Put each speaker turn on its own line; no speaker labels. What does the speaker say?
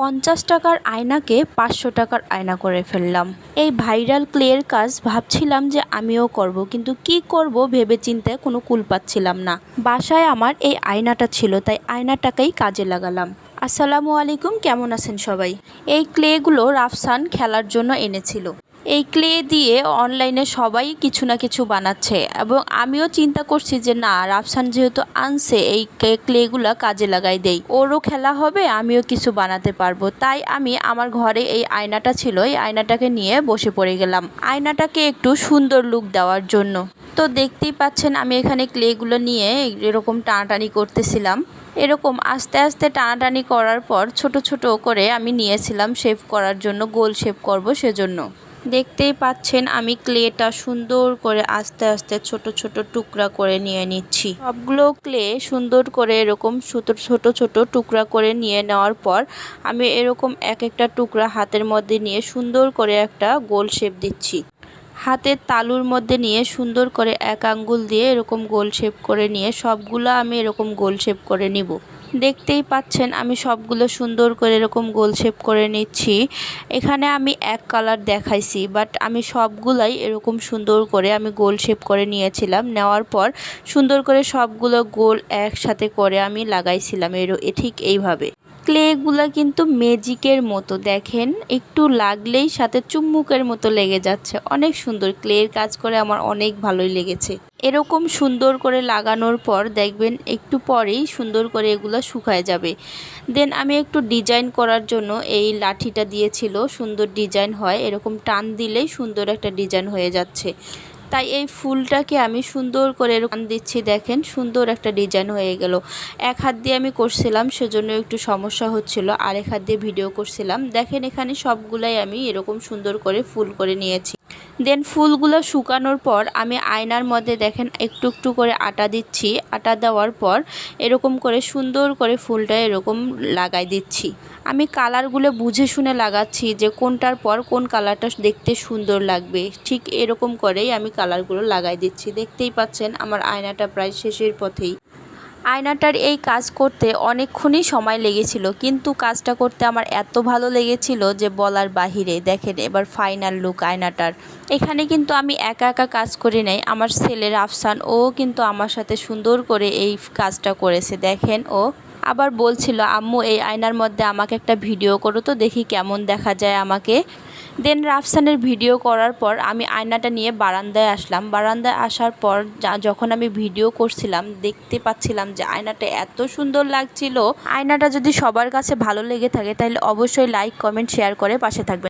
পঞ্চাশ টাকার আয়নাকে পাঁচশো টাকার আয়না করে ফেললাম। এই ভাইরাল ক্লের কাজ ভাবছিলাম যে আমিও করব, কিন্তু কি করব ভেবে চিন্তে কোনো কুল পাচ্ছিলাম না। বাসায় আমার এই আয়নাটা ছিল, তাই আয়নাটাকেই কাজে লাগালাম। আসসালামু আলাইকুম, কেমন আছেন সবাই? এই ক্লেগুলো রাফসান খেলার জন্য এনেছিল। এই ক্লে দিয়ে অনলাইনে সবাই কিছু না কিছু বানাচ্ছে এবং আমিও চিন্তা করছি যে না, রাফসান যেহেতু আনছে, এই ক্লেগুলো কাজে লাগাই দেই। ওরও খেলা হবে, আমিও কিছু বানাতে পারব। তাই আমি আমার ঘরে এই আয়নাটা ছিল, এই আয়নাটাকে নিয়ে বসে পড়ে গেলাম। আয়নাটাকে একটু সুন্দর লুক দেওয়ার জন্য। তো দেখতেই পাচ্ছেন, আমি এখানে ক্লেগুলো নিয়ে এরকম টানাটানি করতেছিলাম। এরকম আস্তে আস্তে টানাটানি করার পর ছোট ছোট করে আমি নিয়েছিলাম শেভ করার জন্য, গোল শেভ করব সেজন্য। দেখতেই পাচ্ছেন আমি ক্লেটা সুন্দর করে আস্তে আস্তে ছোট ছোট টুকরা করে নিয়ে নিচ্ছি। সবগুলো ক্লে সুন্দর করে এরকম ছোট ছোট ছোট টুকরা করে নিয়ে নেওয়ার পর আমি এরকম এক একটা টুকরা হাতের মধ্যে নিয়ে সুন্দর করে একটা গোল শেপ দিচ্ছি। হাতের তালুর মধ্যে নিয়ে সুন্দর করে এক আঙ্গুল দিয়ে এরকম গোল শেপ করে নিয়ে সবগুলো আমি এরকম গোল শেপ করে নিব। দেখতেই পাচ্ছেন, আমি সবগুলো সুন্দর করে এরকম গোল শেপ করে নিচ্ছি। এখানে আমি এক কালার দেখাইছি বাট আমি সবগুলাই এরকম সুন্দর করে আমি গোল শেপ করে নিয়েছিলাম। নেওয়ার পর সুন্দর করে সবগুলো গোল একসাথে করে আমি লাগাইছিলাম এর ঠিক এইভাবে। ক্লেগুলো কিন্তু ম্যাজিকের মতো, দেখেন? একটু লাগলেই সাথে চুম্মুকের মতো লেগে যাচ্ছে। অনেক সুন্দর ক্লের কাজ করে আমার অনেক ভালোই লেগেছে। এরকম সুন্দর করে লাগানোর পর দেখবেন একটু পরেই সুন্দর করে এগুলো শুকায় যাবে। দেন আমি একটু ডিজাইন করার জন্য এই লাঠিটা দিয়েছিল, সুন্দর ডিজাইন হয়। এরকম টান দিলেই সুন্দর একটা ডিজাইন হয়ে যাচ্ছে। তাই এই ফুলটাকে আমি সুন্দর করে এরকম দিচ্ছি, দেখেন, সুন্দর একটা ডিজাইন হয়ে গেল। এক হাত দিয়ে আমি করছিলাম, সেজন্য একটু সমস্যা হচ্ছিল। আর এক হাত দিয়ে ভিডিও করছিলাম। দেখেন, এখানে সবগুলাই আমি এরকম সুন্দর করে ফুল করে নিয়েছি। দেন ফুলগুলো শুকানোর পর আমি আয়নার মধ্যে দেখেন একটু একটু করে আটা দিচ্ছি। আটা দেওয়ার পর এরকম করে সুন্দর করে ফুলটা এরকম লাগাই দিচ্ছি। আমি কালারগুলো বুঝে শুনে লাগাচ্ছি যে কোনটার পর কোন কালারটা দেখতে সুন্দর লাগবে। ঠিক এরকম করেই আমি কালারগুলো লাগাই দিচ্ছি। দেখতেই পাচ্ছেন আমার আয়নাটা প্রায় শেষের পথেই। আয়নাটার এই কাজ করতে অনেকক্ষণই সময় লেগেছিল, কিন্তু কাজটা করতে আমার এত ভালো লেগেছিল যে বলার বাহিরে। দেখেন এবার ফাইনাল লুক আয়নাটার। এখানে কিন্তু আমি একা একা কাজ করি নাই, আমার ছেলের আফসান, ও কিন্তু আমার সাথে সুন্দর করে এই কাজটা করেছে, দেখেন ও। আবার বলছিল, আম্মু, এই আয়নার মধ্যে আমাকে একটা ভিডিও করো তো দেখি কেমন দেখা যায় আমাকে। দেন রাফসানের ভিডিও করার পর আমি আয়নাটা নিয়ে বারান্দায় আসলাম। বারান্দায় আসার পর যখন আমি ভিডিও করছিলাম, দেখতে পাচ্ছিলাম যে আয়নাটা এত সুন্দর লাগছিল। আয়নাটা যদি সবার কাছে ভালো লেগে থাকে, তাহলে অবশ্যই লাইক কমেন্ট শেয়ার করে পাশে থাকবেন।